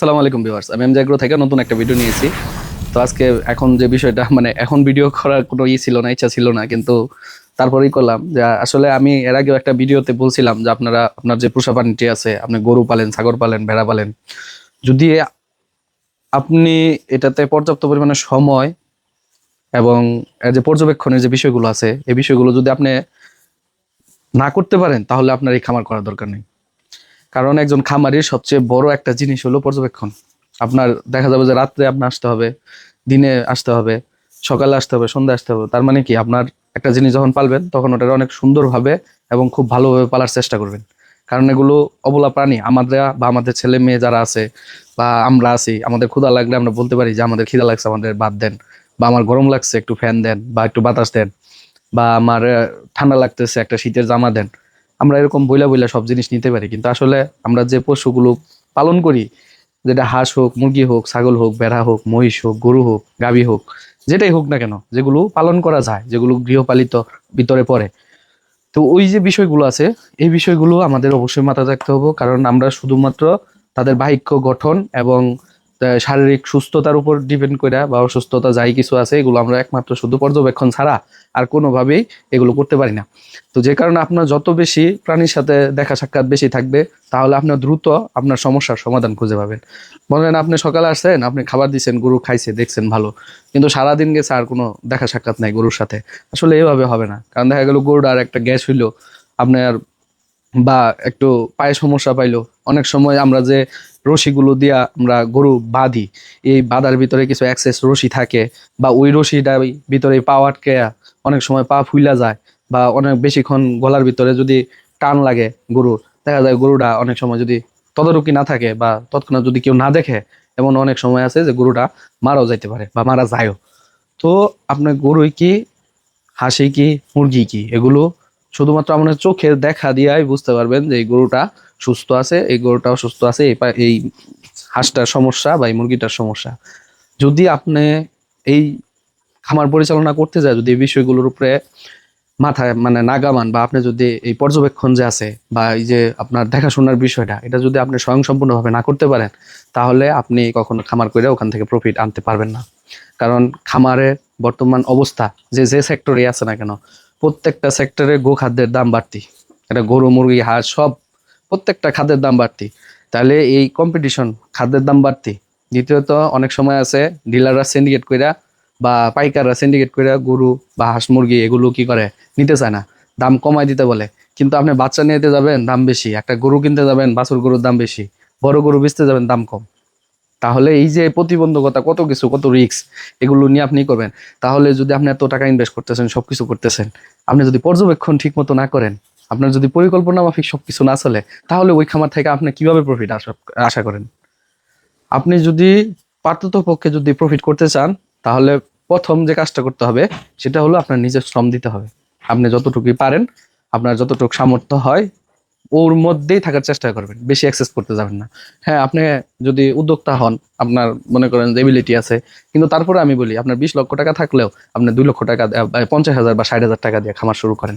আসসালামু আলাইকুম ভিউয়ার্স, আমি এম জাগ্রো থেকে নতুন একটা ভিডিও নিয়েছি। তো আজকে এখন যে বিষয়টা মানে এখন ভিডিও করার কোনো ই ছিল না, ইচ্ছা ছিল না, কিন্তু তারপরেই করলাম। যে, আসলে আমি এর আগেও একটা ভিডিওতে বলছিলাম যে আপনারা, আপনার যে পোষা প্রাণীটি আছে, আপনি গরু পালেন, ছাগল পালেন, ভেড়া পালেন, যদি আপনি এটাতে পর্যাপ্ত পরিমাণে সময় এবং এর যে পর্যবেক্ষণের যে বিষয়গুলো আছে, এই বিষয়গুলো যদি আপনি না করতে পারেন, তাহলে আপনার এই খামার করার দরকার নেই। কারণ একজন খামারির সবচেয়ে বড় একটা জিনিস হলো পর্যবেক্ষণ। আপনার দেখা যাবে যে রাত্রে আপনার আসতে হবে, দিনে আসতে হবে, সকালে আসতে হবে সন্ধ্যা আসতে হবে। তার মানে কি? আপনার একটা জিনিস যখন পালবেন, তখন ওটা অনেক সুন্দরভাবে এবং খুব ভালোভাবে পালার চেষ্টা করবেন। কারণ এগুলো অবলা প্রাণী। আমাদের বা আমাদের ছেলে মেয়ে যারা আছে বা আমরা আছি, আমাদের ক্ষুধা লাগলে আমরা বলতে পারি যে, আমাদের খিদা লাগছে, আমাদের বাদ দেন। বা, আমার গরম লাগছে, একটু ফ্যান দেন বা, একটু বাতাস দেন। বা, আমার ঠান্ডা লাগতেছে, একটা শীতের জামা দেন। আমরা এরকম বইলা বইলা সব জিনিস নিতে পারি। কিন্তু আসলে আমরা যে পশুগুলো পালন করি, যেটা হাঁস হোক, মুরগি হোক, ছাগল হোক, ভেড়া হোক, মহিষ হোক, গরু হোক, গাভী হোক, যেটাই হোক না কেন, যেগুলো পালন করা যায়, যেগুলো গৃহপালিত ভিতরে পড়ে। তো ওই যে বিষয়গুলো আছে, এই বিষয়গুলো আমাদের অবশ্যই মাথায় রাখতে হবে। কারণ আমরা শুধুমাত্র তাদের বাহিক্য গঠন এবং শারীরিক সুস্থতার উপর ডিপেন্ড করে বা অসুস্থতা যাই কিছু আছে, এগুলো আমরা একমাত্র শুধু পর্যবেক্ষণ ছাড়া আর কোনোভাবেই এগুলো করতে পারি না। তো যে কারণে আপনার যত বেশি প্রাণীর সাথে দেখা সাক্ষাৎ বেশি থাকবে, তাহলে আপনার দ্রুত আপনার সমস্যার সমাধান খুঁজে পাবেন। বলেন, আপনি সকালে আসছেন, আপনি খাবার দিচ্ছেন গরু খাইছে, দেখছেন ভালো। কিন্তু সারাদিন গেছে আর কোনো দেখা সাক্ষাৎ নাই গরুর সাথে। আসলে এভাবে হবে না। কারণ দেখা গেল গরুর আর একটা গ্যাস হইল আপনার বা একটু পায়ে সমস্যা পাইলো। অনেক সময় আমরা যে রশিগুলো দিয়া আমরা গরু বাঁধি, এই বাঁধার ভিতরে কিছু অ্যাক্সেস রশি থাকে বা ওই রশিটা ভিতরে পা আটকে অনেক সময় পা ফুইলা যায় বা অনেক বেশিক্ষণ গলার ভিতরে যদি টান লাগে গরুর, দেখা যায় গরুটা অনেক সময় যদি তদারকি না থাকে বা তৎক্ষণাৎ যদি কেউ না দেখে, এমন অনেক সময় আছে যে গরুটা মারাও যাইতে পারে বা মারা যায়ও। তো আপনার গরুই কি হাসি কি মুরগি কি, এগুলো শুধুমাত্র আপনার চোখের দেখা দিয়াই বুঝতে পারবেন যে এই গরুটা সুস্থ আছে, এই গরুটাও সুস্থ আছে, এই হাঁসটার সমস্যা বা এই মুরগিটার সমস্যা। যদি আপনি এই খামার পরিচালনা করতে যায়, যদি এই বিষয়গুলোর উপরে মাথায় মানে নাগামান বা আপনি যদি এই পর্যবেক্ষণ যে আছে বা এই যে আপনার দেখাশোনার বিষয়টা, এটা যদি আপনি স্বয়ংসম্পূর্ণভাবে না করতে পারেন, তাহলে আপনি কখনো খামার করে ওখান থেকে প্রফিট আনতে পারবেন না। কারণ খামারের বর্তমান অবস্থা, যে যে সেক্টরে আছে না কেন, প্রত্যেকটা সেক্টরে গো খাদ্যের দাম বাড়তি। এটা গরু, মুরগি, হাঁস, সব প্রত্যেকটা খাদ্যের দাম বাড়তি। তাহলে এই কম্পিটিশন খাদ্যের দাম বাড়তি। দ্বিতীয়ত, অনেক সময় আছে ডিলাররা সিন্ডিকেট কইরা বা পাইকাররা সিন্ডিকেট কইরা গরু বা হাঁস, মুরগি এগুলো কি করে? নিতে চায় না। দাম কমায় দিতে বলে। কিন্তু আপনি বাচ্চা নিতে যাবেন, দাম বেশি। একটা গরু কিনতে যাবেন, বাছুর গরুর দাম বেশি। বড় গরু বেচতে যাবেন, দাম কম। তাহলে এই যে প্রতিবন্ধকতা, কত কিছু, কত রিস্ক এগুলো নিয়ে আপনি করবেন। তাহলে যদি আপনি এত টাকা ইনভেস্ট করতেছেন, সবকিছু করতেছেন, আপনি যদি পর্যবেক্ষণ ঠিক মতো না করেন, আপনার যদি পরিকল্পনা মাফিক সবকিছু না চলে, তাহলে ওই খামার থেকে আপনি কীভাবে প্রফিট আশা আশা করেন? আপনি যদি পার্থত পক্ষে যদি প্রফিট করতে চান, তাহলে প্রথম যে কাজটা করতে হবে, সেটা হলো আপনার নিজের শ্রম দিতে হবে। আপনি যতটুকুই পারেন, আপনার যতটুকু সামর্থ্য হয় ওর মধ্যেই থাকার চেষ্টা করবেন, বেশি অ্যাক্সেস করতে যাবেন না। হ্যাঁ আপনি যদি উদ্যোক্তা হন, আপনার মনে করেন যে এবিলিটি আছে, কিন্তু তারপরে আমি বলি, আপনার বিশ লক্ষ টাকা থাকলেও আপনি দুই লক্ষ টাকা পঞ্চাশ হাজার বা ষাট হাজার টাকা দিয়ে খামার শুরু করেন।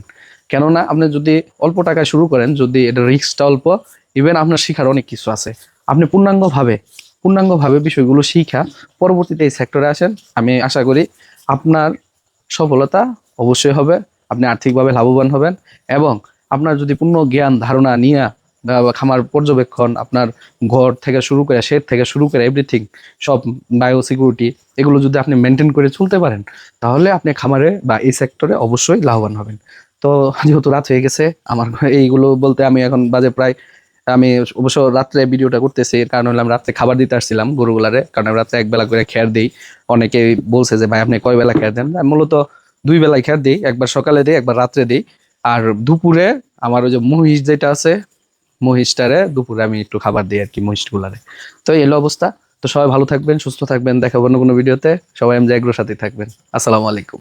কেননা আপনি যদি অল্প টাকায় শুরু করেন, যদি এটা রিস্কটা অল্প ইভেন আপনার শিখার অনেক কিছু আছে। আপনি পূর্ণাঙ্গভাবে পূর্ণাঙ্গভাবে বিষয়গুলো শিখা, পরবর্তীতে এই সেক্টরে আসেন, আমি আশা করি আপনার সফলতা অবশ্যই হবে, আপনি আর্থিকভাবে লাভবান হবেন এবং আপনার যদি পূর্ণ জ্ঞান, ধারণা নিয়ে খামার পর্যবেক্ষণ, আপনার ঘর থেকে শুরু করে শেড থেকে শুরু করে এভরিথিং সব বায়ো সিকিউরিটি এগুলো যদি আপনি মেনটেন করে চলতে পারেন, তাহলে আপনি খামারে বা এই সেক্টরে অবশ্যই লাভবান হবেন। তো যেহেতু রাত হয়ে গেছে, আমার এইগুলো বলতে আমি এখন বাজে প্রায়, আমি অবশ্য রাত্রে ভিডিওটা করতেছি, এর কারণ হলো আমি রাত্রে খাবার দিতে আসছিলাম গরুগুলারে, কারণ আমি রাত্রে এক বেলা করে খেয়ার দিই। অনেকে বলছে যে, ভাই, আপনি কয় বেলা খেয়ার দেন? মূলত দুই বেলায় খেয়ার দিই, একবার সকালে দিই, একবার রাত্রে দিই। আর দুপুরে আমার ওই যে মহিষ যেটা আছে, মহিষটারে দুপুরে আমি একটু খাবার দিই আর কি, মহিষগুলারে। তো এলো অবস্থা। তো সবাই ভালো থাকবেন, সুস্থ থাকবেন দেখাবো অন্য কোনো ভিডিওতে। সবাই আমি জায়গার সাথে থাকবেন। আসসালামু আলাইকুম।